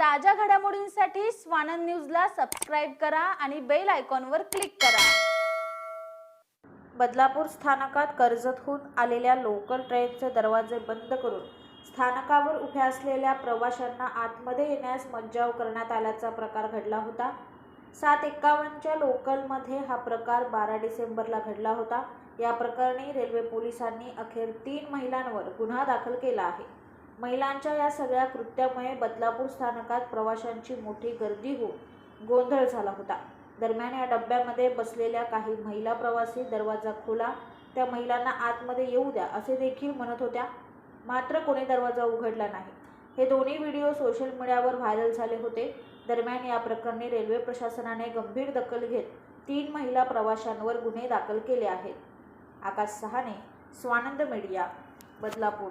ताज्या घडामोडींसाठी स्वानंद न्यूजला सबस्क्राईब करा आणि बेल आयकॉनवर क्लिक करा. बदलापूर स्थानकात कर्जतहून आलेल्या लोकल ट्रेनचे दरवाजे बंद करून स्थानकावर उभ्या असलेल्या प्रवाशांना आतमध्ये येण्यास मज्जाव करण्यात आल्याचा प्रकार घडला होता. सात एक्कावन्नच्या लोकलमध्ये हा प्रकार बारा डिसेंबरला घडला होता. या प्रकरणी रेल्वे पोलिसांनी अखेर तीन महिलांवर गुन्हा दाखल केला आहे. महिलांच्या या सगळ्या कृत्यामुळे बदलापूर स्थानकात प्रवाशांची मोठी गर्दी होऊन गोंधळ झाला होता. दरम्यान या डब्यामध्ये बसलेल्या काही महिला प्रवासी दरवाजा खोला. त्या महिलांना आतमध्ये येऊ द्या असे देखील म्हणत होत्या. मात्र कोणी दरवाजा उघडला नाही. हे दोन्ही व्हिडिओ सोशल मीडियावर व्हायरल झाले होते. दरम्यान या प्रकरणी रेल्वे प्रशासनाने गंभीर दखल घेत तीन महिला प्रवाशांवर गुन्हे दाखल केले आहेत. आकाश सहाने स्वानंद मीडिया बदलापूर.